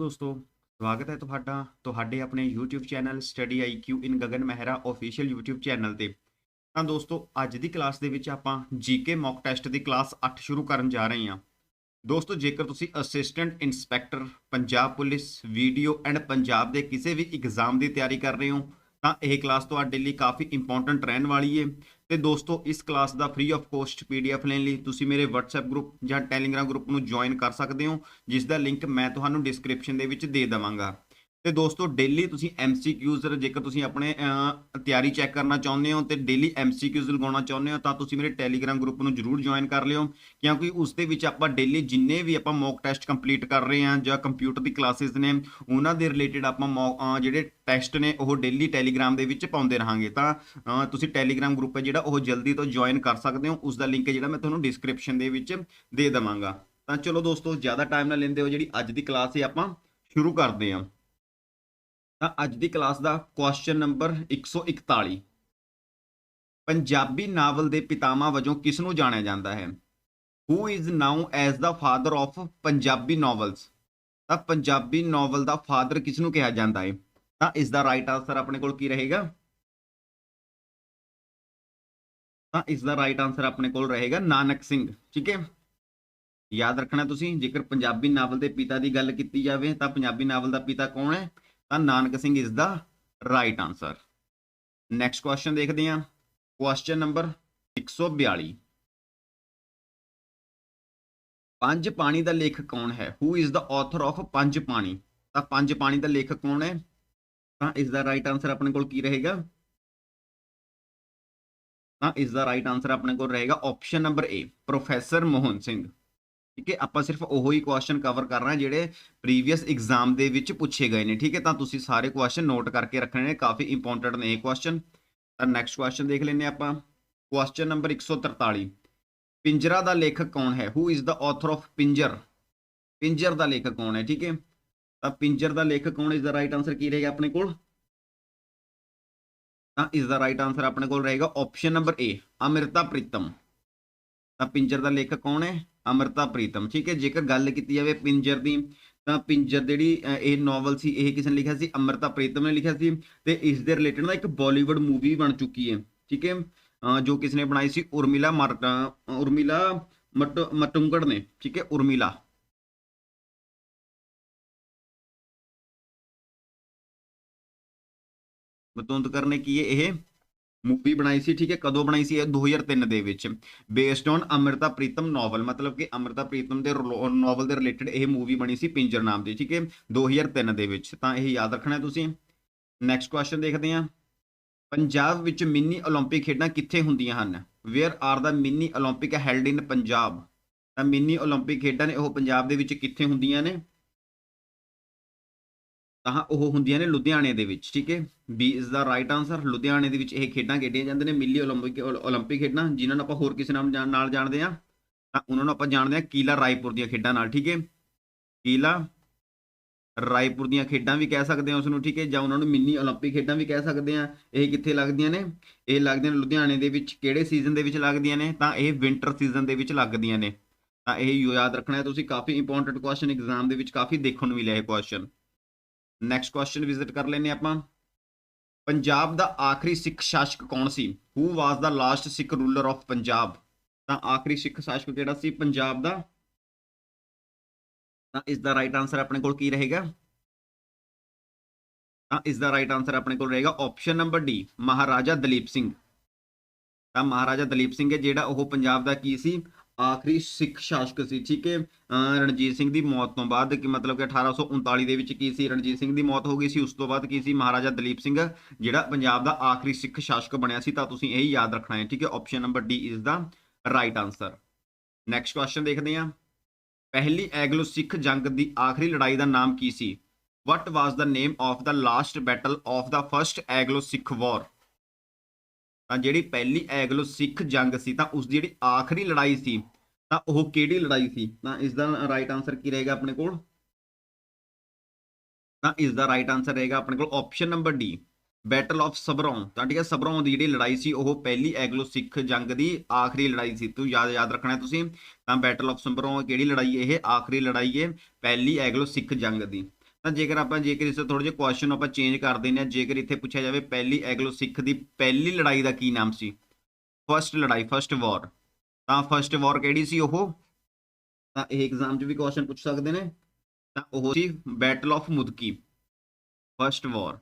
ਦੋਸਤੋ, ਸਵਾਗਤ ਹੈ ਤੁਹਾਡਾ, ਤੁਹਾਡੇ ਆਪਣੇ YouTube channel study IQ in Gagan Mehra official YouTube channel ਤੇ। ਤਾਂ ਦੋਸਤੋ, ਅੱਜ ਦੀ ਕਲਾਸ ਦੇ ਵਿੱਚ ਆਪਾਂ GK ਮੌਕ ਟੈਸਟ ਦੀ ਕਲਾਸ 8 ਸ਼ੁਰੂ ਕਰਨ ਜਾ ਰਹੇ ਹਾਂ। ਦੋਸਤੋ, ਜੇਕਰ ਤੁਸੀਂ assistant inspector Punjab police VDO and Punjab ਦੇ ਕਿਸੇ ਵੀ ਐਗਜ਼ਾਮ ਦੀ ਤਿਆਰੀ ਕਰ ਰਹੇ ਹੋ ਤਾਂ ਇਹ ਕਲਾਸ ਤੁਹਾਡੇ ਲਈ ਕਾਫੀ ਇੰਪੋਰਟੈਂਟ ਰਹਿਣ ਵਾਲੀ ਹੈ ਤੇ ਦੋਸਤੋ, ਇਸ ਕਲਾਸ ਦਾ ਫ੍ਰੀ ਆਫ ਕੋਸਟ ਪੀਡੀਐਫ ਲੈਣ ਲਈ ਤੁਸੀਂ ਮੇਰੇ WhatsApp ਗਰੁੱਪ ਜਾਂ Telegram ਗਰੁੱਪ ਨੂੰ ਜੁਆਇਨ ਕਰ ਸਕਦੇ ਹੋ, ਜਿਸ ਦਾ ਲਿੰਕ ਮੈਂ ਤੁਹਾਨੂੰ ਡਿਸਕ੍ਰਿਪਸ਼ਨ ਦੇ ਵਿੱਚ ਦੇ ਦੇਵਾਂਗਾ। ਤੇ ਦੋਸਤੋ ਡੇਲੀ ਤੁਸੀਂ MCQs ਜੇਕਰ ਤੁਸੀਂ ਆਪਣੇ ਤਿਆਰੀ ਚੈੱਕ ਕਰਨਾ ਚਾਹੁੰਦੇ ਹੋ ਤੇ ਡੇਲੀ MCQs ਲਗਾਉਣਾ ਚਾਹੁੰਦੇ ਹੋ, ਤਾਂ ਤੁਸੀਂ ਮੇਰੇ Telegram ਗਰੁੱਪ ਨੂੰ ਜਰੂਰ ਜੁਆਇਨ ਕਰ ਲਿਓ। ਕਿਉਂਕਿ ਉਸ ਦੇ ਵਿੱਚ ਆਪਾਂ ਡੇਲੀ ਜਿੰਨੇ ਵੀ ਆਪਾਂ ਮੌਕ ਟੈਸਟ ਕੰਪਲੀਟ ਕਰ ਰਹੇ ਹਾਂ, ਜਾਂ ਕੰਪਿਊਟਰ ਦੀ ਕਲਾਸਿਸ ਨੇ, ਉਹਨਾਂ ਦੇ ਰਿਲੇਟਡ ਆਪਾਂ mock- ਜਿਹੜੇ ਟੈਸਟ ਨੇ, ਉਹ ਡੇਲੀ Telegram ਦੇ ਵਿੱਚ ਪਾਉਂਦੇ ਰਹਾਂਗੇ। ਤਾਂ ਤੁਸੀਂ Telegram ਗਰੁੱਪ ਹੈ ਜਿਹੜਾ, ਉਹ ਜਲਦੀ ਤੋਂ ਜੁਆਇਨ ਕਰ ਸਕਦੇ ਹੋ। ਉਸ ਦਾ ਲਿੰਕ ਜਿਹੜਾ ਮੈਂ ਤੁਹਾਨੂੰ ਡਿਸਕ੍ਰਿਪਸ਼ਨ ਦੇ ਵਿੱਚ ਦੇ ਦੇਵਾਂਗਾ। ਤਾਂ ਚਲੋ ਦੋਸਤੋ, ਜ਼ਿਆਦਾ ਟਾਈਮ ਨਾ ਲੈਂਦੇ ਹੋ ਜਿਹੜੀ ਅੱਜ ਦੀ ਕਲਾਸ ਹੈ, ਆਪਾਂ ਸ਼ੁਰੂ ਕਰਦੇ ਹਾਂ। ਤਾਂ ਅੱਜ ਦੀ ਕਲਾਸ ਦਾ ਕੁਐਸਚਨ ਨੰਬਰ 141 ਪੰਜਾਬੀ ਨਾਵਲ ਦੇ ਪਿਤਾਮਾ ਵਜੋਂ ਕਿਸ ਨੂੰ ਜਾਣਿਆ ਜਾਂਦਾ ਹੈ? Who is known as the father of Punjabi novels ਤਾਂ ਪੰਜਾਬੀ ਨਾਵਲ ਦਾ ਫਾਦਰ ਕਿਸ ਨੂੰ ਕਿਹਾ ਜਾਂਦਾ ਹੈ? ਤਾਂ ਇਸ ਦਾ ਰਾਈਟ ਆਨਸਰ ਆਪਣੇ ਕੋਲ ਕੀ ਰਹੇਗਾ? ਤਾਂ ਇਸ ਦਾ ਰਾਈਟ ਆਨਸਰ ਆਪਣੇ ਕੋਲ ਰਹੇਗਾ ਨਾਨਕ ਸਿੰਘ, ਠੀਕ ਹੈ? ਯਾਦ ਰੱਖਣਾ ਤੁਸੀਂ, ਜੇਕਰ ਪੰਜਾਬੀ ਨਾਵਲ ਦੇ ਪਿਤਾ ਦੀ ਗੱਲ ਕੀਤੀ ਜਾਵੇ ਤਾਂ ਪੰਜਾਬੀ ਨਾਵਲ ਦਾ ਪਿਤਾ ਕੌਣ ਹੈ? ਤਾਂ ਨਾਨਕ ਸਿੰਘ ਇਸ ਦਾ ਰਾਈਟ ਆਨਸਰ ਨੈਕਸਟ ਕੁਐਸਚਨ ਦੇਖਦੇ ਹਾਂ। ਕੁਐਸਚਨ ਨੰਬਰ 142 ਪੰਜ ਪਾਣੀ ਦਾ ਲੇਖਕ ਕੌਣ ਹੈ? Who is the author of Panj Pani? ਤਾਂ ਪੰਜ ਪਾਣੀ ਦਾ ਲੇਖਕ ਕੌਣ ਹੈ? ਤਾਂ ਇਸ ਦਾ ਰਾਈਟ ਆਨਸਰ ਆਪਣੇ ਕੋਲ ਕੀ ਰਹੇਗਾ? ਤਾਂ ਇਸ ਦਾ ਰਾਈਟ ਆਨਸਰ ਆਪਣੇ ਕੋਲ ਰਹੇਗਾ option number A professor Mohan Singh ਠੀਕ ਹੈ? ਆਪਾਂ ਸਿਰਫ ਉਹੋ ਹੀ ਕੁਐਸਚਨ ਕਵਰ ਕਰ ਰਹੇ ਹਾਂ ਜਿਹੜੇ ਪ੍ਰੀਵੀਅਸ ਐਗਜ਼ਾਮ ਦੇ ਵਿੱਚ ਪੁੱਛੇ ਗਏ ਨੇ, ਠੀਕ ਹੈ? ਤਾਂ ਤੁਸੀਂ ਸਾਰੇ ਕੁਐਸਚਨ ਨੋਟ ਕਰਕੇ ਰੱਖਣੇ ਨੇ, ਕਾਫੀ ਇੰਪੋਰਟੈਂਟ ਨੇ ਇਹ ਕੁਐਸਚਨ ਤਾਂ ਨੈਕਸਟ ਕੁਐਸਚਨ ਦੇਖ ਲੈਂਦੇ ਹਾਂ ਆਪਾਂ। ਕੁਐਸਚਨ ਨੰਬਰ 143 ਪਿੰਜਰਾ ਦਾ ਲੇਖਕ ਕੌਣ ਹੈ? Who is the author of Pinjar Pinjar ਦਾ ਲੇਖਕ ਕੌਣ ਹੈ? ਠੀਕ ਹੈ? ਤਾਂ ਪਿੰਜਰ ਦਾ ਲੇਖਕ ਕੌਣ ਇਸ ਦਾ ਰਾਈਟ ਆਨਸਰ ਕੀ ਰਹੇਗਾ ਆਪਣੇ ਕੋਲ? ਤਾਂ ਇਸ ਦਾ ਰਾਈਟ ਆਨਸਰ ਆਪਣੇ ਕੋਲ ਰਹੇਗਾ option number A Amrita Pritam. ਤਾਂ ਪਿੰਜਰ ਦਾ ਲੇਖਕ ਕੌਣ ਹੈ? ਅਮ੍ਰਿਤਾ ਪ੍ਰੀਤਮ, ਠੀਕ ਹੈ? ਜੇਕਰ ਗੱਲ ਕੀਤੀ ਜਾਵੇ ਪਿੰਜਰ ਦੀ, ਤਾਂ ਪਿੰਜਰ ਜਿਹੜੀ ਇਹ ਨੋਵਲ ਸੀ, ਇਹ ਕਿਸ ਨੇ ਲਿਖਿਆ ਸੀ? ਅਮ੍ਰਿਤਾ ਪ੍ਰੀਤਮ ਨੇ ਲਿਖਿਆ ਸੀ ਤੇ ਇਸ ਦੇ ਰਿਲੇਟਡ ਨਾ ਇੱਕ ਬਾਲੀਵੁੱਡ ਮੂਵੀ ਬਣ ਚੁੱਕੀ ਹੈ, ਠੀਕ ਹੈ? ਜੋ ਕਿਸ ਨੇ ਬਣਾਈ ਸੀ? ਉਰਮਿਲਾ ਮਰ ਉਰਮਿਲਾ ਮਟ, ਮਟੁੰਗੜ ਨੇ, ਠੀਕ ਹੈ? ਉਰਮਿਲਾ। ਮਤੁੰਦਕਰ ਨੇ ਕੀ ਹੈ ਇਹ? ਮੂਵੀ ਬਣਾਈ ਸੀ ਠੀਕ ਹੈ ਕਦੋਂ ਬਣਾਈ ਸੀ ਇਹ 2003 ਦੇ ਵਿੱਚ based on Amrita Pritam novel ਮਤਲਬ ਕਿ ਅਮ੍ਰਿਤਾ ਪ੍ਰੀਤਮ ਦੇ ਨੋਵਲ ਦੇ ਰਿਲੇਟਡ ਇਹ ਮੂਵੀ ਬਣੀ ਸੀ ਪਿੰਜਰ ਨਾਮ ਦੀ ਠੀਕ ਹੈ 2003 ਦੇ ਵਿੱਚ ਤਾਂ ਇਹ ਯਾਦ ਰੱਖਣਾ ਹੈ ਤੁਸੀਂ ਨੈਕਸਟ ਕੁਐਸਚਨ ਦੇਖਦੇ ਹਾਂ ਪੰਜਾਬ ਵਿੱਚ ਮਿੰਨੀ 올림픽 ਖੇਡਾਂ ਕਿੱਥੇ ਹੁੰਦੀਆਂ ਹਨ where are the mini 올림픽 held in Punjab ਤਾਂ ਮਿੰਨੀ 올림픽 ਖੇਡਾਂ ਨੇ ਉਹ ਪੰਜਾਬ ਦੇ ਵਿੱਚ ਕਿੱਥੇ ਹੁੰਦੀਆਂ ਨੇ ਤਾਂ ਉਹ ਹੁੰਦੀਆਂ ਨੇ ਲੁਧਿਆਣੇ ਦੇ ਵਿੱਚ ਠੀਕ ਹੈ B is the right answer ਲੁਧਿਆਣੇ ਦੇ ਵਿੱਚ ਇਹ ਖੇਡਾਂ ਖੇਡੀਆਂ ਜਾਂਦੇ ਨੇ ਮਿਲੀ 올림픽 올림픽 ਖੇਡਾਂ ਜਿਨ੍ਹਾਂ ਨੂੰ ਆਪਾਂ ਹੋਰ ਕਿਸੇ ਨਾਮ ਜਾਣ- ਨਾਲ ਜਾਣਦੇ ਆ ਤਾਂ ਉਹਨਾਂ ਨੂੰ ਆਪਾਂ ਜਾਣਦੇ ਆ ਕੀਲਾ ਰਾਏਪੁਰ ਦੀਆਂ ਖੇਡਾਂ ਨਾਲ ਠੀਕ ਹੈ ਕੀਲਾ ਰਾਏਪੁਰ ਦੀਆਂ ਖੇਡਾਂ ਵੀ ਕਹਿ ਸਕਦੇ ਆ ਉਸ ਨੂੰ ਠੀਕ ਹੈ ਜਾਂ ਉਹਨਾਂ ਨੂੰ ਮਿੰਨੀ 올림픽 ਖੇਡਾਂ ਵੀ ਕਹਿ ਸਕਦੇ ਆ ਇਹ ਕਿੱਥੇ ਲੱਗਦੀਆਂ ਨੇ ਇਹ ਲੱਗਦੀਆਂ ਨੇ ਲੁਧਿਆਣੇ ਦੇ ਵਿੱਚ ਕਿਹੜੇ ਸੀਜ਼ਨ ਦੇ ਵਿੱਚ ਲੱਗਦੀਆਂ ਨੇ ਤਾਂ ਇਹ ਵਿੰਟਰ ਸੀਜ਼ਨ ਦੇ ਵਿੱਚ ਲੱਗਦੀਆਂ ਨੇ ਤਾਂ ਇਹ ਯਾਦ ਰੱਖਣਾ ਹੈ ਤੁਸੀਂ ਕਾਫੀ ਇੰਪੋਰਟੈਂਟ ਕੁਐਸਚਨ ਐਗਜ਼ਾਮ ਦੇ ਵਿੱਚ ਕਾਫੀ ਦੇਖਣ ਨੂੰ ਮਿਲਿਆ ਇਹ ਕੁਐਸਚਨ ਨੈਕਸਟ ਕੁਐਸਚਨ ਵਿਜ਼ਿਟ ਕਰ ਲੈਨੇ ਆਪਾਂ। ਪੰਜਾਬ ਦਾ ਆਖਰੀ ਸਿੱਖ ਸ਼ਾਸਕ ਕੌਣ ਸੀ? Who was the last Sikh ruler of Punjab? ਤਾਂ ਆਖਰੀ ਸਿੱਖ ਸ਼ਾਸਕ ਕਿਹੜਾ ਸੀ ਪੰਜਾਬ ਦਾ? ਤਾਂ ਇਸ ਦਾ ਰਾਈਟ ਆਨਸਰ ਆਪਣੇ ਕੋਲ ਕੀ ਰਹੇਗਾ? ਤਾਂ ਇਸ ਦਾ ਰਾਈਟ ਆਨਸਰ ਆਪਣੇ ਕੋਲ ਰਹੇਗਾ option number D Maharaja Dalip Singh. ਤਾਂ ਮਹਾਰਾਜਾ ਦਲੀਪ ਸਿੰਘ ਹੈ ਜਿਹੜਾ ਉਹ ਪੰਜਾਬ ਦਾ ਕੀ ਸੀ? ਆਖਰੀ ਸਿੱਖ ਸ਼ਾਸਕ ਸੀ, ਠੀਕ ਹੈ? ਰਣਜੀਤ ਸਿੰਘ ਦੀ ਮੌਤ ਤੋਂ ਬਾਅਦ ਕਿ ਮਤਲਬ ਕਿ 1839 ਦੇ ਵਿੱਚ ਕੀ ਸੀ? ਰਣਜੀਤ ਸਿੰਘ ਦੀ ਮੌਤ ਹੋ ਗਈ ਸੀ, ਉਸ ਤੋਂ ਬਾਅਦ ਕੀ ਸੀ? ਮਹਾਰਾਜਾ ਦਲੀਪ ਸਿੰਘ, ਜਿਹੜਾ ਪੰਜਾਬ ਦਾ ਆਖਰੀ ਸਿੱਖ ਸ਼ਾਸਕ ਬਣਿਆ ਸੀ, ਤਾਂ ਤੁਸੀਂ ਇਹ ਯਾਦ ਰੱਖਣਾ ਹੈ, ਠੀਕ ਹੈ? Option number D is the right answer next question ਦੇਖਦੇ ਹਾਂ। ਪਹਿਲੀ ਐਗਲੋ ਸਿੱਖ ਜੰਗ ਦੀ ਆਖਰੀ ਲੜਾਈ ਦਾ ਨਾਮ ਕੀ ਸੀ? What was the name of the last battle of the first Anglo Sikh war ਤਾਂ ਜਿਹੜੀ ਪਹਿਲੀ ਐਗਲੋ ਸਿੱਖ ਜੰਗ ਸੀ, ਤਾਂ ਉਸ ਦੀ ਜਿਹੜੀ ਆਖਰੀ ਲੜਾਈ ਸੀ, ਤਾਂ ਉਹ ਕਿਹੜੀ ਲੜਾਈ ਸੀ? ਤਾਂ ਇਸ ਦਾ ਰਾਈਟ ਆਨਸਰ ਕੀ ਰਹੇਗਾ ਆਪਣੇ ਕੋਲ? ਤਾਂ ਇਸ ਦਾ ਰਾਈਟ ਆਨਸਰ ਰਹੇਗਾ ਆਪਣੇ ਕੋਲ option number D battle of Sobraon ਤਾਂ ਠੀਕ ਹੈ ਸਬਰੋਂ ਦੀ ਜਿਹੜੀ ਲੜਾਈ ਸੀ, ਉਹ ਪਹਿਲੀ ਐਗਲੋ ਸਿੱਖ ਜੰਗ ਦੀ ਆਖਰੀ ਲੜਾਈ ਸੀ। ਤੂੰ ਯਾਦ ਯਾਦ ਰੱਖਣਾ ਤੁਸੀਂ, ਤਾਂ ਬੈਟਲ ਆਫ ਸਬਰੋਂ ਕਿਹੜੀ ਲੜਾਈ ਇਹ ਆਖਰੀ ਲੜਾਈ ਹੈ ਪਹਿਲੀ ਐਗਲੋ ਸਿੱਖ ਜੰਗ ਦੀ। ਤਾਂ ਜੇਕਰ ਆਪਾਂ, ਜੇਕਰ ਇਸ ਤੋਂ ਥੋੜੇ ਜਿਹੇ ਕੁਐਸਚਨ ਆਪਾਂ ਚੇਂਜ ਕਰ ਦਿੰਦੇ ਆ ਜੇਕਰ ਇੱਥੇ ਪੁੱਛਿਆ ਜਾਵੇ ਪਹਿਲੀ ਐਗਲੋ ਸਿੱਖ ਦੀ ਪਹਿਲੀ ਲੜਾਈ ਦਾ ਕੀ ਨਾਮ ਸੀ? ਫਰਸਟ ਲੜਾਈ ਫਰਸਟ ਵਾਰ ਤਾਂ ਫਰਸਟ ਵਾਰ ਕਿਹੜੀ ਸੀ ਉਹ? ਤਾਂ ਇਹ ਐਗਜ਼ਾਮ 'ਚ ਵੀ ਕੁਐਸਚਨ ਪੁੱਛ ਸਕਦੇ ਨੇ। ਤਾਂ ਉਹ ਸੀ ਬੈਟਲ ਆਫ ਮੁਦਕੀ ਫਰਸਟ ਵਾਰ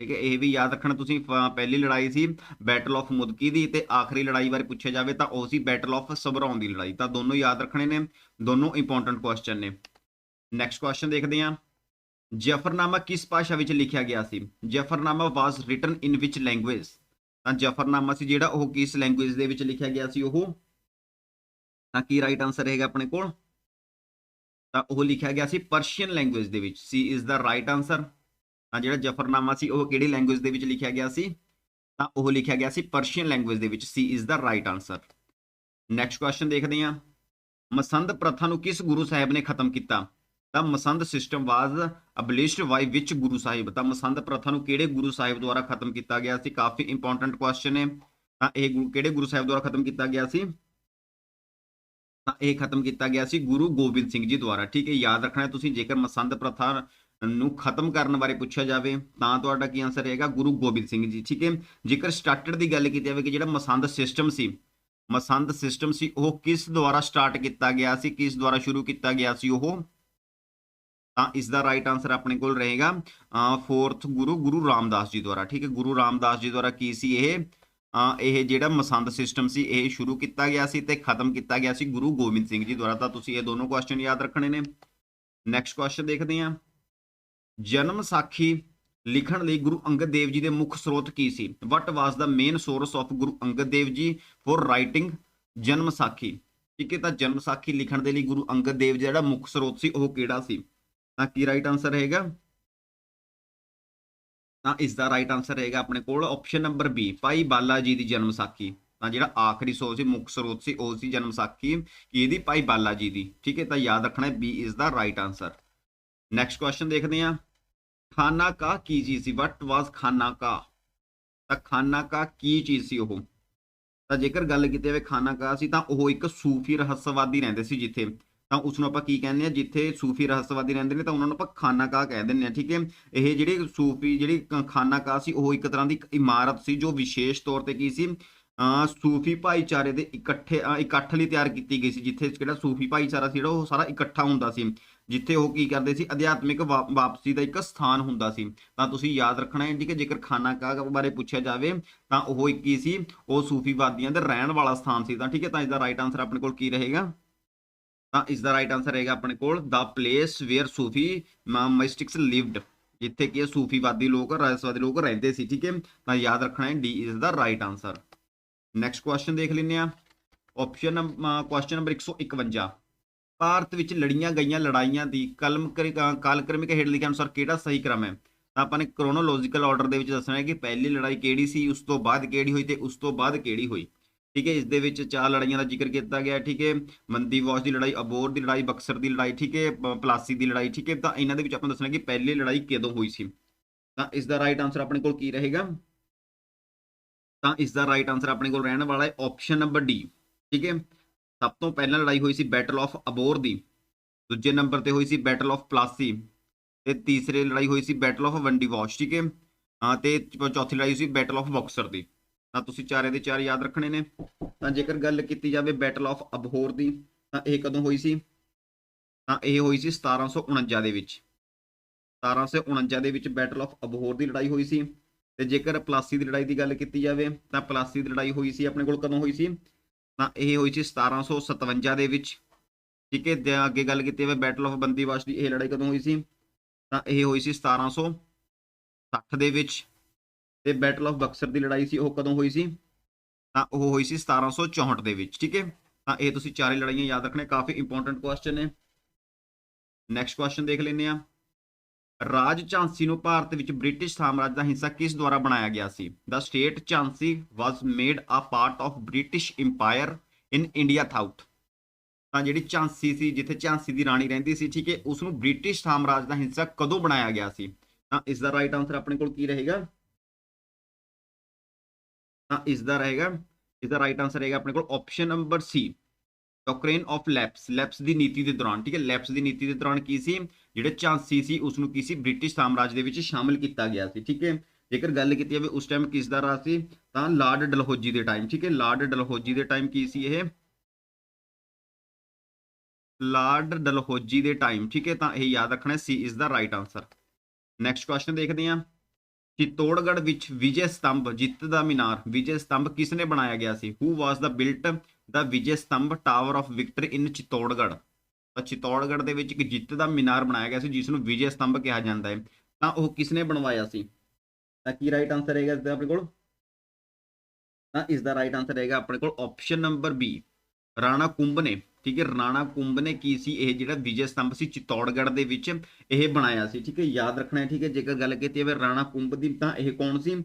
ਠੀਕ ਹੈ, ਇਹ ਵੀ ਯਾਦ ਰੱਖਣਾ ਤੁਸੀਂ, ਫ- ਪਹਿਲੀ ਲੜਾਈ ਸੀ ਬੈਟਲ ਆਫ ਮੁਦਕੀ ਦੀ ਤੇ ਆਖਰੀ ਲੜਾਈ ਬਾਰੇ ਪੁੱਛਿਆ ਜਾਵੇ ਤਾਂ ਉਹ ਸੀ ਬੈਟਲ ਆਫ ਸਬਰੌਨ ਦੀ ਲੜਾਈ। ਤਾਂ ਦੋਨੋਂ ਯਾਦ ਰੱਖਣੇ ਨੇ, ਦੋਨੋਂ ਇੰਪੋਰਟੈਂਟ ਕੁਐਸਚਨ ਨੇ। ਨੈਕਸਟ ਕੁਐਸਚਨ ਦੇਖਦੇ ਹਾਂ। ਜਫਰਨਾਮਾ ਕਿਸ ਭਾਸ਼ਾ ਵਿੱਚ ਲਿਖਿਆ ਗਿਆ ਸੀ? Zafarnama was written in which language ਤਾਂ ਜਫਰਨਾਮਾ ਸੀ ਜਿਹੜਾ ਉਹ ਕਿਸ ਲੈਂਗੁਏਜ ਦੇ ਵਿੱਚ ਲਿਖਿਆ ਗਿਆ ਸੀ ਉਹ? ਤਾਂ ਕੀ ਰਾਈਟ ਆਨਸਰ ਹੈਗਾ ਆਪਣੇ ਕੋਲ? ਤਾਂ ਉਹ ਲਿਖਿਆ ਗਿਆ ਸੀ ਪਰਸ਼ੀਅਨ ਲੈਂਗੁਏਜ ਦੇ ਵਿੱਚ। C is the right answer ਤਾਂ ਜਿਹੜਾ ਜਫਰਨਾਮਾ ਸੀ ਉਹ ਕਿਹੜੀ ਲੈਂਗੁਏਜ ਦੇ ਵਿੱਚ ਲਿਖਿਆ ਗਿਆ ਸੀ? ਤਾਂ ਉਹ ਲਿਖਿਆ ਗਿਆ ਸੀ ਪਰਸ਼ੀਅਨ ਲੈਂਗੁਏਜ ਦੇ ਵਿੱਚ। C is the right answer next question ਦੇਖਦੇ ਹਾਂ। ਮਸੰਦ ਪ੍ਰਥਾ ਨੂੰ ਕਿਸ ਗੁਰੂ ਸਾਹਿਬ ਨੇ ਖਤਮ ਕੀਤਾ? ਤਾਂ ਮਸੰਦ ਸਿਸਟਮ ਵਾਸ ਅਬਲਿਸ਼ਡ ਬਾਈ ਵਿਚ ਗੁਰੂ ਸਾਹਿਬ? ਤਾਂ ਮਸੰਦ ਪ੍ਰਥਾ ਨੂੰ ਕਿਹੜੇ ਗੁਰੂ ਸਾਹਿਬ ਦੁਆਰਾ ਖਤਮ ਕੀਤਾ ਗਿਆ ਸੀ? ਕਾਫੀ ਇੰਪੋਰਟੈਂਟ ਕੁਐਸਚਨ ਹੈ ਤਾਂ ਇਹ ਕਿਹੜੇ ਗੁਰੂ ਸਾਹਿਬ ਦੁਆਰਾ ਖਤਮ ਕੀਤਾ ਗਿਆ ਸੀ? ਤਾਂ ਇਹ ਖਤਮ ਕੀਤਾ ਗਿਆ ਸੀ ਗੁਰੂ ਗੋਬਿੰਦ ਸਿੰਘ ਜੀ ਦੁਆਰਾ। ਠੀਕ ਹੈ, ਯਾਦ ਰੱਖਣਾ ਤੁਸੀਂ, ਜੇਕਰ ਮਸੰਦ ਪ੍ਰਥਾ ਨੂੰ ਖਤਮ ਕਰਨ ਬਾਰੇ ਪੁੱਛਿਆ ਜਾਵੇ, ਤਾਂ ਤੁਹਾਡਾ ਕੀ ਆਨਸਰ ਰਹੇਗਾ? ਗੁਰੂ ਗੋਬਿੰਦ ਸਿੰਘ ਜੀ। ਠੀਕ ਹੈ, ਜੇਕਰ ਸਟਾਰਟਡ ਦੀ ਗੱਲ ਕੀਤੀ ਜਾਵੇ ਕਿ ਜਿਹੜਾ ਮਸੰਦ ਸਿਸਟਮ ਸੀ, ਮਸੰਦ ਸਿਸਟਮ ਸੀ, ਉਹ ਕਿਸ ਦੁਆਰਾ ਸਟਾਰਟ ਕੀਤਾ ਗਿਆ ਸੀ? ਕਿਸ ਦੁਆਰਾ ਸ਼ੁਰੂ ਕੀਤਾ ਗਿਆ ਸੀ ਉਹ? ਤਾਂ ਇਸ ਦਾ ਰਾਈਟ ਆਨਸਰ ਆਪਣੇ ਕੋਲ ਰਹੇਗਾ ਫੋਰਥ ਗੁਰੂ ਗੁਰੂ ਰਾਮਦਾਸ ਜੀ ਦੁਆਰਾ। ਠੀਕ ਹੈ, ਗੁਰੂ ਰਾਮਦਾਸ ਜੀ ਦੁਆਰਾ ਕੀ ਸੀ ਇਹ? ਇਹ ਜਿਹੜਾ ਮਸੰਦ ਸਿਸਟਮ ਸੀ, ਇਹ ਸ਼ੁਰੂ ਕੀਤਾ ਗਿਆ ਸੀ ਤੇ ਖਤਮ ਕੀਤਾ ਗਿਆ ਸੀ ਗੁਰੂ ਗੋਬਿੰਦ ਸਿੰਘ ਜੀ ਦੁਆਰਾ। ਤਾਂ ਤੁਸੀਂ ਇਹ ਦੋਨੋਂ ਕੁਐਸਚਨ ਯਾਦ ਰੱਖਣੇ ਨੇ। ਨੈਕਸਟ ਕੁਐਸਚਨ ਦੇਖਦੇ ਹਾਂ। ਜਨਮ ਸਾਖੀ ਲਿਖਣ ਲਈ ਗੁਰੂ ਅੰਗਦ ਦੇਵ ਜੀ ਦੇ ਮੁੱਖ ਸਰੋਤ ਕੀ ਸੀ? What was the main source of Guru Angad Dev ji for writing ਜਨਮ ਸਾਖੀ? ਠੀਕ ਹੈ, ਤਾਂ ਜਨਮ ਸਾਖੀ ਲਿਖਣ ਦੇ ਲਈ ਗੁਰੂ ਅੰਗਦ ਦੇਵ ਜਿਹੜਾ ਮੁੱਖ ਸਰੋਤ ਸੀ, ਉਹ ਕਿਹੜਾ ਸੀ? ਤਾਂ ਕੀ ਰਾਈਟ ਆਨਸਰ ਰਹੇਗਾ? ਤਾਂ ਇਸ ਦਾ ਰਾਈਟ ਆਨਸਰ ਰਹੇਗਾ ਆਪਣੇ ਕੋਲ option number B Bhai Bala ji ਦੀ ਜਨਮ ਸਾਖੀ। ਤਾਂ ਜਿਹੜਾ ਆਖਰੀ ਸੋਚ ਸੀ, ਮੁੱਖ ਸਰੋਤ ਸੀ, ਉਹ ਸੀ ਜਨਮ ਸਾਖੀ। ਇਹਦੀ? ਭਾਈ ਬਾਲਾ ਜੀ ਦੀ। ਠੀਕ ਹੈ, ਤਾਂ ਯਾਦ ਰੱਖਣਾ B is the right answer next question ਦੇਖਦੇ ਹਾਂ। ਖਾਨਾ ਕਾ ਕੀ ਚੀਜ਼ ਸੀ? ਵਟ ਵਾਸ ਖਾਨਾ ਕਾ? ਤਾਂ ਖਾਨਾ ਕਾ ਕੀ ਚੀਜ਼ ਸੀ ਉਹ? ਤਾਂ ਜੇਕਰ ਗੱਲ ਕੀਤੀ ਜਾਵੇ ਖਾਨਾ ਕਾ ਸੀ ਤਾਂ ਉਹ ਇੱਕ ਸੂਫੀ ਰਹੱਸਵਾਦੀ ਰਹਿੰਦੇ ਸੀ ਜਿੱਥੇ ਤਾਂ ਉਸ ਨੂੰ ਆਪਾਂ ਕੀ ਕਹਿੰਦੇ ਆ ਜਿੱਥੇ ਸੂਫੀ ਰਹੱਸਵਾਦੀ ਰਹਿੰਦੇ ਨੇ ਤਾਂ ਉਹਨਾਂ ਨੂੰ ਆਪਾਂ ਖਾਨਾ ਕਾ ਕਹਿ ਦਿੰਦੇ ਆ ਠੀਕ ਹੈ? ਇਹ ਜਿਹੜੇ ਸੂਫੀ, ਜਿਹੜੀ ਕ- ਖਾਨਾ ਕਾ ਸੀ, ਉਹ ਇੱਕ ਤਰ੍ਹਾਂ ਦੀ ਇਮਾਰਤ ਸੀ, ਜੋ ਵਿਸ਼ੇਸ਼ ਤੌਰ ਤੇ ਕੀ ਸੀ? ਸੂਫੀ ਭਾਈਚਾਰੇ ਦੇ ਇਕੱਠੇ ਇਕੱਠ ਲਈ ਤਿਆਰ ਕੀਤੀ ਗਈ ਸੀ, ਜਿੱਥੇ ਜਿਹੜਾ ਸੂਫੀ ਭਾਈਚਾਰਾ ਸੀ ਜਿਹੜਾ ਉਹ ਸਾਰਾ ਇਕੱਠਾ ਹੁੰਦਾ ਸੀ। ਜਿੱਥੇ ਉਹ ਕੀ ਕਰਦੇ ਸੀ? ਅਧਿਆਤਮਿਕ ਵਾ- ਵਾਪਸੀ ਦਾ ਇੱਕ ਸਥਾਨ ਹੁੰਦਾ ਸੀ। ਤਾਂ ਤੁਸੀਂ ਯਾਦ ਰੱਖਣਾ ਹੈ ਕਿ ਜੇਕਰ ਖਾਨਾ ਕਾ ਬਾਰੇ ਪੁੱਛਿਆ ਜਾਵੇ, ਤਾਂ ਉਹ ਇੱਕ ਕੀ ਸੀ? ਉਹ ਸੂਫੀਵਾਦੀਆਂ ਦੇ ਰਹਿਣ ਵਾਲਾ ਸਥਾਨ ਸੀ ਤਾਂ, ਠੀਕ ਹੈ? ਤਾਂ ਇਸ ਦਾ ਰਾਈਟ ਆਨਸਰ ਆਪਣੇ ਕੋਲ ਕੀ ਰਹੇਗਾ? ਤਾਂ ਇਸ ਦਾ ਰਾਈਟ ਆਨਸਰ ਰਹੇਗਾ ਆਪਣੇ ਕੋਲ the place where Sufi mystics lived ਜਿੱਥੇ ਕਿ ਸੂਫੀਵਾਦੀ ਲੋਕ, ਰਾਜਸਵਾਦੀ ਲੋਕ ਰਹਿੰਦੇ ਸੀ, ਠੀਕ ਹੈ? ਤਾਂ ਯਾਦ ਰੱਖਣਾ ਹੈ D is the right answer next question ਦੇਖ ਲੈਂਦੇ ਆ ਆਪਸ਼ਨ ਕੁਐਸਚਨ ਨੰਬਰ 151 ਭਾਰਤ ਵਿੱਚ ਲੜੀਆਂ ਗਈਆਂ ਲੜਾਈਆਂ ਦੀ ਕਲਮ ਕਾਲਕ੍ਰਮਿਕ ਹੇਠ ਲਿਖੇ ਅਨੁਸਾਰ ਕਿਹੜਾ ਸਹੀ ਕ੍ਰਮ ਹੈ? ਤਾਂ ਆਪਾਂ ਨੇ ਕ੍ਰੋਨੋਲੋਜੀਕਲ ਆਰਡਰ ਦੇ ਵਿੱਚ ਦੱਸਣਾ ਹੈ ਕਿ ਪਹਿਲੀ ਲੜਾਈ ਕਿਹੜੀ ਸੀ, ਉਸ ਤੋਂ ਬਾਅਦ ਕਿਹੜੀ ਹੋਈ ਤੇ ਉਸ ਤੋਂ ਬਾਅਦ ਕਿਹੜੀ ਹੋਈ। ਠੀਕ ਹੈ ਇਸ ਦੇ ਵਿੱਚ ਚਾਰ ਲੜਾਈਆਂ ਦਾ ਜ਼ਿਕਰ ਕੀਤਾ ਗਿਆ, ਠੀਕ ਹੈ ਮੰਦੀਵਾਸ ਦੀ ਲੜਾਈ, ਅਬੋਰ ਦੀ ਲੜਾਈ, ਬਕਸਰ ਦੀ ਲੜਾਈ, ਠੀਕ ਹੈ ਪਲਾਸੀ ਦੀ ਲੜਾਈ, ਠੀਕ ਹੈ, ਤਾਂ ਇਹਨਾਂ ਦੇ ਵਿੱਚ ਆਪਾਂ ਦੱਸਣਾ ਕਿ ਪਹਿਲੀ ਲੜਾਈ ਕਦੋਂ ਹੋਈ ਸੀ? ਤਾਂ ਇਸ ਦਾ ਰਾਈਟ ਆਨਸਰ ਆਪਣੇ ਕੋਲ ਕੀ ਰਹੇਗਾ? ਤਾਂ ਇਸ ਦਾ ਰਾਈਟ ਆਨਸਰ ਆਪਣੇ ਕੋਲ ਰਹਿਣ ਵਾਲਾ ਹੈ ਆਪਸ਼ਨ ਨੰਬਰ ਡੀ ਠੀਕ ਹੈ, ਸਭ ਤੋਂ ਪਹਿਲਾਂ ਲੜਾਈ ਹੋਈ ਸੀ ਬੈਟਲ ਆਫ ਅਬੋਰ ਦੀ, ਦੂਜੇ ਨੰਬਰ ਤੇ ਹੋਈ ਸੀ ਬੈਟਲ ਆਫ ਪਲਾਸੀ, ਤੇ ਤੀਸਰੇ ਲੜਾਈ ਹੋਈ ਸੀ ਬੈਟਲ ਆਫ ਵੰਡੀਵਾਸ਼, ਠੀਕ ਹੈ ਹਾਂ ਤੇ ਚੌਥੀ ਲੜਾਈ ਹੋਈ ਸੀ ਬੈਟਲ ਆਫ ਬਕਸਰ ਦੀ। ਤਾਂ ਤੁਸੀਂ ਚਾਰੇ ਦੇ ਚਾਰ ਯਾਦ ਰੱਖਣੇ ਨੇ। ਤਾਂ ਜੇਕਰ ਗੱਲ ਕੀਤੀ ਜਾਵੇ ਬੈਟਲ ਆਫ ਅਬਹੋਰ ਦੀ, ਤਾਂ ਇਹ ਕਦੋਂ ਹੋਈ ਸੀ? ਤਾਂ ਇਹ ਹੋਈ ਸੀ 1749 ਦੇ ਵਿੱਚ। 1749 ਦੇ ਵਿੱਚ ਬੈਟਲ ਆਫ ਅਬਹੋਰ ਦੀ ਲੜਾਈ ਹੋਈ ਸੀ। ਤੇ ਜੇਕਰ ਪਲਾਸੀ ਦੀ ਲੜਾਈ ਦੀ ਗੱਲ ਕੀਤੀ ਜਾਵੇ, ਤਾਂ ਪਲਾਸੀ ਦੀ ਲੜਾਈ ਹੋਈ ਸੀ ਆਪਣੇ ਕੋਲ ਕਦੋਂ ਹੋਈ ਸੀ? ਤਾਂ ਇਹ ਹੋਈ ਸੀ 1757 ਦੇ ਵਿੱਚ। ਠੀਕ ਹੈ, ਜੇ ਅੱਗੇ ਗੱਲ ਕੀਤੀ ਜਾਵੇ ਬੈਟਲ ਆਫ ਬੰਦੀਵਾਸ਼ ਦੀ, ਇਹ ਲੜਾਈ ਕਦੋਂ ਹੋਈ ਸੀ? ਤਾਂ ਇਹ ਹੋਈ ਸੀ 1760 ਦੇ ਵਿੱਚ। ਤੇ ਬੈਟਲ ਆਫ ਬਕਸਰ ਦੀ ਲੜਾਈ ਸੀ, ਉਹ ਕਦੋਂ ਹੋਈ ਸੀ? ਤਾਂ ਉਹ ਹੋਈ ਸੀ 1764 ਦੇ ਵਿੱਚ, ਠੀਕ ਹੈ? ਤਾਂ ਇਹ ਤੁਸੀਂ ਚਾਰੇ ਲੜਾਈਆਂ ਯਾਦ ਰੱਖਣੇ, ਕਾਫੀ ਇੰਪੋਰਟੈਂਟ ਕੁਐਸਚਨ ਨੇ। ਨੈਕਸਟ ਕੁਐਸਚਨ ਦੇਖ ਲੈਂਦੇ ਆ ਰਾਜ ਝਾਂਸੀ ਨੂੰ ਭਾਰਤ ਵਿੱਚ ਬ੍ਰਿਟਿਸ਼ ਸਾਮਰਾਜ ਦਾ ਹਿੱਸਾ ਕਿਸ ਦੁਆਰਾ ਬਣਾਇਆ ਗਿਆ ਸੀ? The state Jhansi was made a part of British Empire in India ਥਾਊਟ ਤਾਂ ਜਿਹੜੀ ਝਾਂਸੀ ਸੀ, ਜਿੱਥੇ ਝਾਂਸੀ ਦੀ ਰਾਣੀ ਰਹਿੰਦੀ ਸੀ, ਠੀਕ ਹੈ ਉਸ ਨੂੰ ਬ੍ਰਿਟਿਸ਼ ਸਾਮਰਾਜ ਦਾ ਹਿੱਸਾ ਕਦੋਂ ਬਣਾਇਆ ਗਿਆ ਸੀ? ਤਾਂ ਇਸ ਦਾ ਰਾਈਟ ਆਨਸਰ ਆਪਣੇ ਕੋਲ ਕੀ ਰਹੇਗਾ? ਤਾਂ ਇਸ ਦਾ ਰਹੇਗਾ, ਇਸ ਦਾ ਰਾਈਟ ਆਨਸਰ ਰਹੇਗਾ ਆਪਣੇ ਕੋਲ option number C doctrine of lapse lapse ਦੀ ਨੀਤੀ ਦੇ ਦੌਰਾਨ, ਠੀਕ ਹੈ ਲੈਪਸ ਦੀ ਨੀਤੀ ਦੇ ਦੌਰਾਨ ਕੀ ਸੀ? ਜਿਹੜੇ ਝਾਂਸੀ ਸੀ ਉਸ ਨੂੰ ਕੀ ਸੀ? ਬ੍ਰਿਟਿਸ਼ ਸਾਮਰਾਜ ਦੇ ਵਿੱਚ ਸ਼ਾਮਿਲ ਕੀਤਾ ਗਿਆ ਸੀ, ਠੀਕ ਹੈ। ਜੇਕਰ ਗੱਲ ਕੀਤੀ ਜਾਵੇ ਉਸ ਟਾਈਮ ਕਿਸ ਦਾ ਰਾਜ ਸੀ? ਤਾਂ ਲਾਰਡ ਡਲਹੌਜੀ ਦੇ ਟਾਈਮ ਠੀਕ ਹੈ, ਲਾਰਡ ਡਲਹੌਜੀ ਦੇ ਟਾਈਮ ਕੀ ਸੀ ਇਹ? ਲਾਰਡ ਡਲਹੌਜੀ ਦੇ ਟਾਈਮ ਠੀਕ ਹੈ, ਤਾਂ ਇਹ ਯਾਦ ਰੱਖਣਾ ਸੀ ਇਸ ਦਾ ਰਾਈਟ ਆਨਸਰ ਨੈਕਸਟ ਕੁਐਸਚਨ ਦੇਖਦੇ ਹਾਂ। ਚਿਤੌੜਗੜ੍ਹ ਵਿੱਚ ਵਿਜੇ ਸਤੰਭ, ਜਿੱਤ ਦਾ ਮੀਨਾਰ, ਵਿਜੇ ਸਤੰਭ ਕਿਸ ਨੇ ਬਣਾਇਆ ਗਿਆ ਸੀ? Who was the built the Vijay Stambh tower of victory in Chittorgarh? ਤਾਂ ਚਿਤੌੜਗੜ੍ਹ ਦੇ ਵਿੱਚ ਇੱਕ ਜਿੱਤ ਦਾ ਮੀਨਾਰ ਬਣਾਇਆ ਗਿਆ ਸੀ ਜਿਸ ਨੂੰ ਵਿਜੇ ਸਤੰਭ ਕਿਹਾ ਜਾਂਦਾ ਹੈ। ਤਾਂ ਉਹ ਕਿਸ ਨੇ ਬਣਵਾਇਆ ਸੀ? ਤਾਂ ਕੀ ਰਾਈਟ ਆਨਸਰ ਰਹੇਗਾ ਇਸ ਦਾ ਆਪਣੇ ਕੋਲ? ਤਾਂ ਇਸ ਦਾ ਰਾਈਟ ਆਨਸਰ ਰਹੇਗਾ ਆਪਣੇ ਕੋਲ option number B Rana Kumbha ਨੇ। ਠੀਕ ਹੈ, ਰਾਣਾ ਕੁੰਭ ਨੇ ਕੀ ਸੀ, ਇਹ ਜਿਹੜਾ ਵਿਜੇ ਸਤੰਭ ਸੀ ਚਿਤੌੜਗੜ੍ਹ ਦੇ ਵਿੱਚ, ਇਹ ਬਣਾਇਆ ਸੀ, ਠੀਕ ਹੈ, ਯਾਦ ਰੱਖਣਾ ਹੈ, ਠੀਕ ਹੈ, ਜੇਕਰ ਗੱਲ ਕੀਤੀ ਜਾਵੇ ਰਾਣਾ ਕੁੰਭ ਦੀ, ਤਾਂ ਇਹ ਕੌਣ ਸੀ?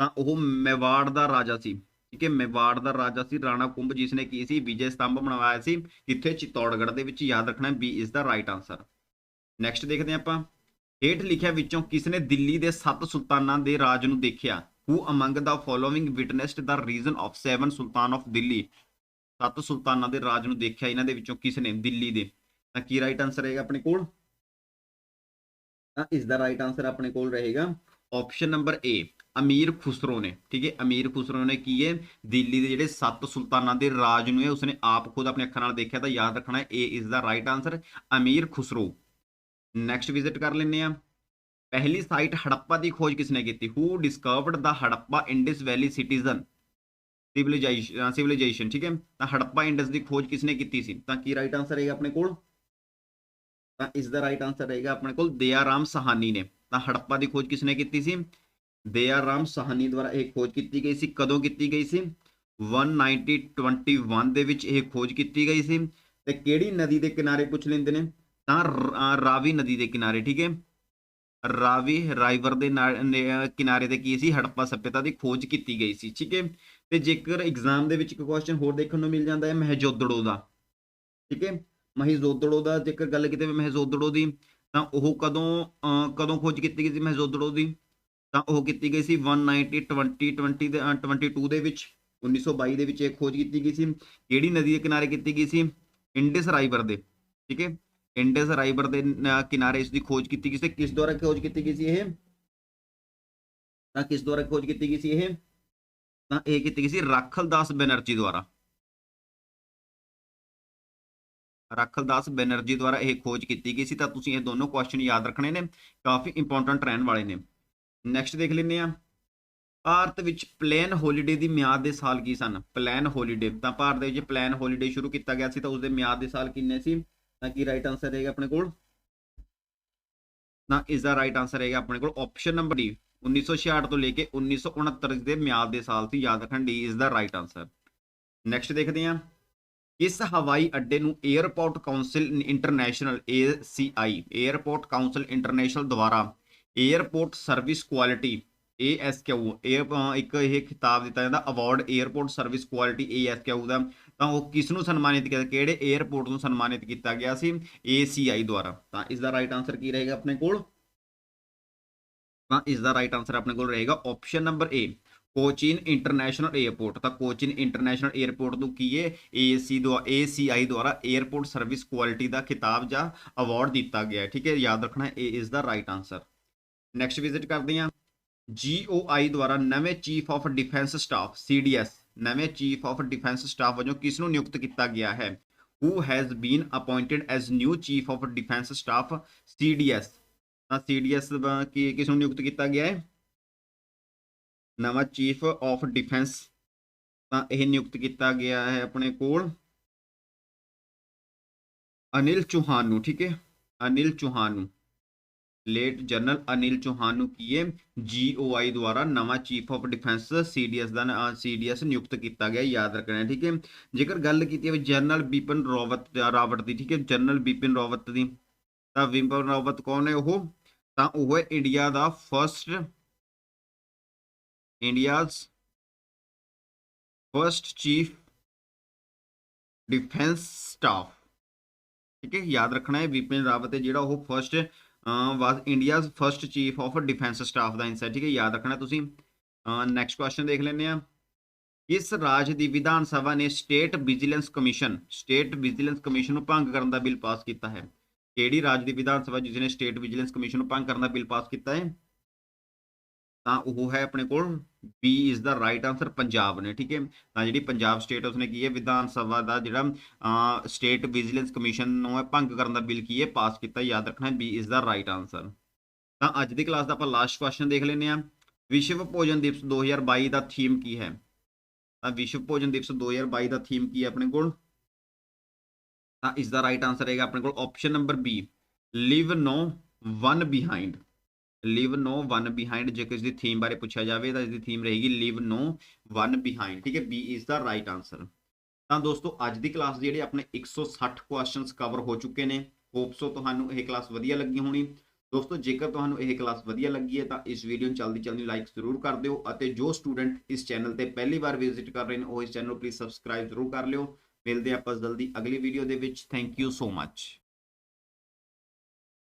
ਤਾਂ ਉਹ ਮੇਵਾੜ ਦਾ ਰਾਜਾ ਸੀ, ਠੀਕ ਹੈ, ਮੇਵਾੜ ਦਾ ਰਾਜਾ ਸੀ ਰਾਣਾ ਕੁੰਭ, ਜਿਸ ਨੇ ਕੀ ਸੀ, ਵਿਜੇ ਸਤੰਭ ਬਣਵਾਇਆ ਸੀ ਕਿੱਥੇ ਚਿਤੌੜਗੜ ਦੇ ਵਿੱਚ ਯਾਦ ਰੱਖਣਾ ਬੀ ਇਸ ਦਾ ਰਾਈਟ ਆਨਸਰ ਨੈਕਸਟ ਦੇਖਦੇ ਹਾਂ ਆਪਾਂ, ਹੇਠ ਲਿਖਿਆ ਵਿੱਚੋਂ ਕਿਸ ਨੇ ਦਿੱਲੀ ਦੇ ਸੱਤ ਸੁਲਤਾਨਾਂ ਦੇ ਰਾਜ ਨੂੰ ਦੇਖਿਆ? Who among the following witnessed the reign of seven sultan of Delhi ਸੱਤ ਸੁਲਤਾਨਾਂ ਦੇ ਰਾਜ ਨੂੰ ਦੇਖਿਆ, ਇਹਨਾਂ ਦੇ ਵਿੱਚੋਂ ਕਿਸ ਨੇ? ਦਿੱਲੀ ਦੇ। ਤਾਂ ਕੀ ਰਾਈਟ ਆਨਸਰ ਰਹੇਗਾ ਆਪਣੇ ਕੋਲ? ਤਾਂ ਇਸ ਦਾ ਰਾਈਟ ਆਨਸਰ ਆਪਣੇ ਕੋਲ ਰਹੇਗਾ। Option number A Amir Khusro ਨੇ। ਠੀਕ ਹੈ, ਅਮੀਰ ਖੁਸਰੋ ਨੇ ਕੀ ਹੈ? ਦਿੱਲੀ ਦੇ ਜਿਹੜੇ ਸੱਤ ਸੁਲਤਾਨਾਂ ਦੇ ਰਾਜ ਨੂੰ ਹੈ, ਉਸਨੇ ਆਪ ਖੁਦ ਆਪਣੇ ਅੱਖਾਂ ਨਾਲ ਦੇਖਿਆ ਤਾਂ ਯਾਦ ਰੱਖਣਾ ਹੈ ਏ ਇਸ ਦਾ right answer Amir Khusro. Next visit ਕਰ ਲੈਂਦੇ ਆ ਪਹਿਲੀ ਸਾਈਟ ਹੜੱਪਾ ਦੀ ਖੋਜ ਕਿਸਨੇ ਕੀਤੀ? Who discovered the Harappa Indus valley citizen civilisation civilisation ਠੀਕ ਹੈ? ਤਾਂ ਹੜੱਪਾ ਇੰਡਸ ਦੀ ਖੋਜ ਕਿਸਨੇ ਕੀਤੀ ਸੀ? ਤਾਂ ਕੀ ਰਾਈਟ ਆਨਸਰ ਰਹੇਗਾ ਆਪਣੇ ਕੋਲ? ਤਾਂ ਇਸ ਦਾ ਰਾਈਟ ਆਨਸਰ ਰਹੇਗਾ ਆਪਣੇ ਕੋਲ ਦਿਆਰਾਮ ਸਹਾਨੀ ਨੇ। ਤਾਂ ਹੜੱਪਾ ਦੀ ਖੋਜ ਕਿਸਨੇ ਕੀਤੀ ਸੀ? ਦਿਆਰਾਮ ਸਹਾਨੀ ਦੁਆਰਾ ਇਹ ਖੋਜ ਕੀਤੀ ਗਈ ਸੀ। ਕਦੋਂ ਕੀਤੀ ਗਈ ਸੀ? 1921 ਦੇ ਵਿੱਚ ਇਹ ਖੋਜ ਕੀਤੀ ਗਈ ਸੀ। ਤੇ ਕਿਹੜੀ ਨਦੀ ਦੇ ਕਿਨਾਰੇ ਪੁੱਛ ਲੈਂਦੇ ਨੇ? ਤਾਂ ਰਾਵੀ ਨਦੀ ਦੇ ਕਿਨਾਰੇ, ਠੀਕ ਹੈ? ਰਾਵੀ ਰਾਈਵਰ ਦੇ ਨਾ- ਨੇ- ਕਿਨਾਰੇ ਤੇ ਕੀ ਸੀ? ਹੜੱਪਾ ਸਭਿਅਤਾ ਦੀ ਖੋਜ ਕੀਤੀ ਗਈ ਸੀ ਠੀਕ ਹੈ? ਤੇ ਜੇਕਰ ਐਗਜ਼ਾਮ ਦੇ ਵਿੱਚ ਇੱਕ ਕੁਐਸਚਨ ਹੋਰ ਦੇਖਣ ਨੂੰ ਮਿਲ ਜਾਂਦਾ ਹੈ ਮਹਿਜੋਦੜੋ ਦਾ ਠੀਕ ਹੈ? ਮਹਿਜੋਦੜੋ ਦਾ ਜੇਕਰ ਗੱਲ ਕੀਤੇ ਮਹਿਜੋਦੜੋ ਦੀ ਤਾਂ ਉਹ ਕਦੋਂ ਕਦੋਂ ਖੋਜ ਕੀਤੀ ਗਈ ਸੀ ਮਹਿਜੋਦੜੋ ਦੀ? ਤਾਂ ਉਹ ਕੀਤੀ ਗਈ ਸੀ 1990 20 20 ਦੇ ਅਹ, 22 ਦੇ ਵਿੱਚ 1922 ਦੇ ਵਿੱਚ ਇਹ ਖੋਜ ਕੀਤੀ ਗਈ ਸੀ। ਕਿਹੜੀ ਨਦੀ ਦੇ ਕਿਨਾਰੇ ਕੀਤੀ ਗਈ ਸੀ? ਇੰਡਸ ਰਾਈਵਰ ਦੇ ਠੀਕ ਹੈ? ਇੰਡਸ ਰਾਈਬਰ ਦੇ ਕਿਨਾਰੇ ਇਸ ਦੀ ਖੋਜ ਕੀਤੀ ਗਈ ਸੀ। ਕਿਸ ਦੁਆਰਾ ਖੋਜ ਕੀਤੀ ਗਈ ਸੀ ਇਹ? ਤਾਂ ਕਿਸ ਦੁਆਰਾ ਖੋਜ ਕੀਤੀ ਗਈ ਸੀ ਇਹ? ਤਾਂ ਇਹ ਕੀਤੀ ਗਈ ਸੀ ਰਾਖਲਦਾਸ ਬੈਨਰਜੀ ਦੁਆਰਾ। ਰਾਖਲਦਾਸ ਬੈਨਰਜੀ ਦੁਆਰਾ ਇਹ ਖੋਜ ਕੀਤੀ ਗਈ ਸੀ। ਤਾਂ ਤੁਸੀਂ ਇਹ ਦੋਨੋਂ ਕੁਐਸਚਨ ਯਾਦ ਰੱਖਣੇ ਨੇ। ਕਾਫੀ ਇੰਪੋਰਟੈਂਟ ਰਹਿਣ ਵਾਲੇ ਨੇ। ਨੈਕਸਟ ਦੇਖ ਲੈਂਦੇ ਆ ਭਾਰਤ ਵਿੱਚ ਪਲੇਨ ਹੌਲੀਡੇ ਦੀ ਮਿਆਦ ਦੇ ਸਾਲ ਕੀ ਸਨ? ਪਲੇਨ ਹੌਲੀਡੇ ਤਾਂ ਭਾਰਤ ਦੇ ਵਿੱਚ ਪਲੇਨ ਹੌਲੀਡੇ ਸ਼ੁਰੂ ਕੀਤਾ ਗਿਆ ਸੀ। ਤਾਂ ਉਸ ਦੇ ਮਿਆਦ ਦੇ ਸਾਲ ਕਿੰਨੇ ਸੀ? ਤਾਂ ਕੀ ਰਾਈਟ ਆਨਸਰ ਰਹੇਗਾ ਆਪਣੇ ਕੋਲ? ਨਾ ਇਸ ਦਾ ਰਾਈਟ ਆਨਸਰ ਰਹੇਗਾ ਆਪਣੇ ਕੋਲ। ਆਪਸ਼ਨ ਨੰਬਰ ਡੀ 1966 ਤੋਂ ਲੈ ਕੇ 1969 ਦੇ ਮਿਆਦ ਦੇ ਸਾਲ ਸੀ ਯਾਦ ਰੱਖਣ D is the right answer next ਦੇਖਦੇ ਹਾਂ। ਇਸ ਹਵਾਈ ਅੱਡੇ ਨੂੰ airport council international ACI airport council international ਦੁਆਰਾ 에ਅਰਪੋਰਟ ਸਰਵਿਸ ਕੁਆਲਿਟੀ ASQ ਇੱਕ ਇਹ ਖਿਤਾਬ ਦਿੱਤਾ ਜਾਂਦਾ। Award airport service quality ASQ ਦਾ। ਤਾਂ ਉਹ ਕਿਸ ਨੂੰ ਸਨਮਾਨਿਤ ਕੀਤਾ, ਕਿਹੜੇ 에ਅਰਪੋਰਟ ਨੂੰ ਸਨਮਾਨਿਤ ਕੀਤਾ ਗਿਆ ਸੀ? ACI ਦੁਆਰਾ। ਤਾਂ ਇਸ ਦਾ ਰਾਈਟ ਆਨਸਰ ਕੀ ਰਹੇਗਾ ਆਪਣੇ ਕੋਲ? ਤਾਂ ਇਸ ਦਾ ਰਾਈਟ ਆਨਸਰ ਆਪਣੇ ਕੋਲ ਰਹੇਗਾ option number A Cochin international airport ਤਾਂ ਕੋਚੀਨ ਇੰਟਰਨੈਸ਼ਨਲ 에ਅਰਪੋਰਟ ਨੂੰ ਕੀ ਹੈ? ਏਸੀ ਦੁਆਰਾ ਏਸੀਆਈ ਦੁਆਰਾ 에ਅਰਪੋਰਟ ਸਰਵਿਸ ਕੁਆਲਿਟੀ ਦਾ ਖਿਤਾਬ ਜਾਂ ਅਵਾਰਡ ਦਿੱਤਾ ਗਿਆ ਠੀਕ ਹੈ, ਯਾਦ ਰੱਖਣਾ ਇਹ ਇਸ ਦਾ ਰਾਈਟ ਆਨਸਰ ਨੈਕਸਟ ਵਿਜ਼ਿਟ ਕਰਦੇ ਹਾਂ। ਜੀਓਆਈ ਦੁਆਰਾ ਨਵੇਂ chief of defence staff CDS ਨਵੇਂ ਚੀਫ ਆਫ ਡਿਫੈਂਸ ਸਟਾਫ ਵਜੋਂ ਕਿਸ ਨੂੰ ਨਿਯੁਕਤ ਕੀਤਾ ਗਿਆ ਹੈ? Who has been appointed as new chief of defense staff? CDS ਤਾਂ CDS ਕੀ, ਕਿਸ ਨੂੰ ਨਿਯੁਕਤ ਕੀਤਾ ਗਿਆ ਹੈ? ਨਵਾਂ ਚੀਫ ਆਫ ਡਿਫੈਂਸ ਤਾਂ ਇਹ ਨਿਯੁਕਤ ਕੀਤਾ ਗਿਆ ਹੈ ਆਪਣੇ ਕੋਲ। ਅਨਿਲ ਚੌਹਾਨ ਨੂੰ, ਠੀਕ ਹੈ? ਅਨਿਲ ਚੌਹਾਨ ਨੂੰ। ਲੇਟ ਜਨਰਲ ਅਨਿਲ ਚੌਹਾਨ ਨੂੰ ਕੀ ਹੈ? GOI ਦੁਆਰਾ ਨਵਾਂ ਚੀਫ ਆਫ ਡਿਫੈਂਸ CDS ਦਾ CDS ਨਿਯੁਕਤ ਕੀਤਾ ਗਿਆ ਯਾਦ ਰੱਖਣਾ ਹੈ, ਠੀਕ ਹੈ? ਜੇਕਰ ਗੱਲ ਕੀਤੀ ਜਾਵੇ ਜਨਰਲ ਬਿਪਿਨ ਰਾਵਤ ਰਾਵਤ ਦੀ ਠੀਕ ਹੈ? ਜਨਰਲ ਬਿਪਿਨ ਰਾਵਤ ਦੀ ਤਾਂ ਵਿਪਿਨ ਰਾਵਤ ਕੌਣ ਹੈ ਉਹ? ਤਾਂ ਉਹ ਹੈ ਇੰਡੀਆ ਦਾ first India's first chief defence staff ਠੀਕ ਹੈ? ਯਾਦ ਰੱਖਣਾ ਹੈ ਵਿਪਿਨ ਰਾਵਤ ਹੈ ਜਿਹੜਾ ਉਹ first was India's first chief of defence staff the insight ਠੀਕ ਹੈ, ਯਾਦ ਰੱਖਣਾ ਤੁਸੀਂ। ਨੈਕਸਟ ਕੁਐਸਚਨ ਦੇਖ ਲੈਂਦੇ ਆ ਕਿਸ ਰਾਜ ਦੀ ਵਿਧਾਨ ਸਭਾ ਨੇ state vigilance commission state vigilance commission ਨੂੰ ਭੰਗ ਕਰਨ ਦਾ ਬਿੱਲ ਪਾਸ ਕੀਤਾ ਹੈ। ਕਿਹੜੀ ਰਾਜ ਦੀ ਵਿਧਾਨ ਸਭਾ ਜਿਸ ਨੇ ਸਟੇਟ ਵਿਜੀਲੈਂਸ ਕਮਿਸ਼ਨ ਨੂੰ ਭੰਗ ਕਰਨ ਦਾ ਬਿੱਲ ਪਾਸ ਕੀਤਾ ਹੈ? ਤਾਂ ਉਹ ਹੈ ਆਪਣੇ ਕੋਲ। B is the right answer Punjab ਨੇ, ਠੀਕ ਹੈ? ਤਾਂ ਜਿਹੜੀ ਪੰਜਾਬ ਸਟੇਟ ਉਸਨੇ ਕੀ ਹੈ? ਵਿਧਾਨ ਸਭਾ ਦਾ ਜਿਹੜਾ ਸਟੇਟ ਵਿਜੀਲੈਂਸ ਕਮਿਸ਼ਨ ਨੂੰ ਹੈ ਭੰਗ ਕਰਨ ਦਾ ਬਿੱਲ ਕੀ ਹੈ? ਪਾਸ ਕੀਤਾ, ਯਾਦ ਰੱਖਣਾ B is the right answer ਤਾਂ ਅੱਜ ਦੀ ਕਲਾਸ ਦਾ ਆਪਾਂ ਲਾਸਟ ਕੁਐਸਚਨ ਦੇਖ ਲੈਂਦੇ ਹਾਂ। ਵਿਸ਼ਵ ਭੋਜਨ ਦਿਵਸ 2022 ਦਾ ਥੀਮ ਕੀ ਹੈ? ਤਾਂ ਵਿਸ਼ਵ ਭੋਜਨ ਦਿਵਸ 2022 ਦਾ ਥੀਮ ਕੀ ਹੈ ਆਪਣੇ ਕੋਲ? ਤਾਂ ਇਸ ਦਾ ਰਾਈਟ ਆਨਸਰ ਹੈਗਾ ਆਪਣੇ ਕੋਲ option number B leave no one behind leave no one behind ਜੇ ਕਿਸ ਦੀ ਥੀਮ ਬਾਰੇ ਪੁੱਛਿਆ ਜਾਵੇ ਤਾਂ ਇਸ ਦੀ ਥੀਮ ਰਹੇਗੀ ਲਿਵ ਨੋ ਵਨ ਬਿਹਾਈਂਡ ਠੀਕ ਹੈ B is the right answer ਤਾਂ ਦੋਸਤੋ, ਅੱਜ ਦੀ ਕਲਾਸ ਜਿਹੜੇ ਆਪਣੇ 160 ਕੁਐਸਚਨਸ ਕਵਰ ਹੋ ਚੁੱਕੇ ਨੇ। ਹੋਪ ਸੋ ਤੁਹਾਨੂੰ ਇਹ ਕਲਾਸ ਵਧੀਆ ਲੱਗੀ ਹੋਣੀ। ਦੋਸਤੋ, ਜੇਕਰ ਤੁਹਾਨੂੰ ਇਹ ਕਲਾਸ ਵਧੀਆ ਲੱਗੀ ਹੈ ਤਾਂ ਇਸ ਵੀਡੀਓ ਨੂੰ ਜਲਦੀ ਜਲਦੀ ਲਾਈਕ ਜ਼ਰੂਰ ਕਰ ਦਿਓ ਅਤੇ ਜੋ ਸਟੂਡੈਂਟ ਇਸ ਚੈਨਲ ਤੇ ਪਹਿਲੀ ਵਾਰ ਵਿਜ਼ਿਟ ਕਰ ਰਹੇ ਨੇ, ਉਹ ਇਸ ਚੈਨਲ ਨੂੰ ਪਲੀਜ਼ ਸਬਸਕ੍ਰਾਈਬ ਜ਼ਰੂਰ ਕਰ ਲਿਓ। ਮਿਲਦੇ ਆਪਾਂ ਜਲਦੀ ਅਗਲੀ ਵੀਡੀਓ ਦੇ ਵਿੱਚ। Thank you so much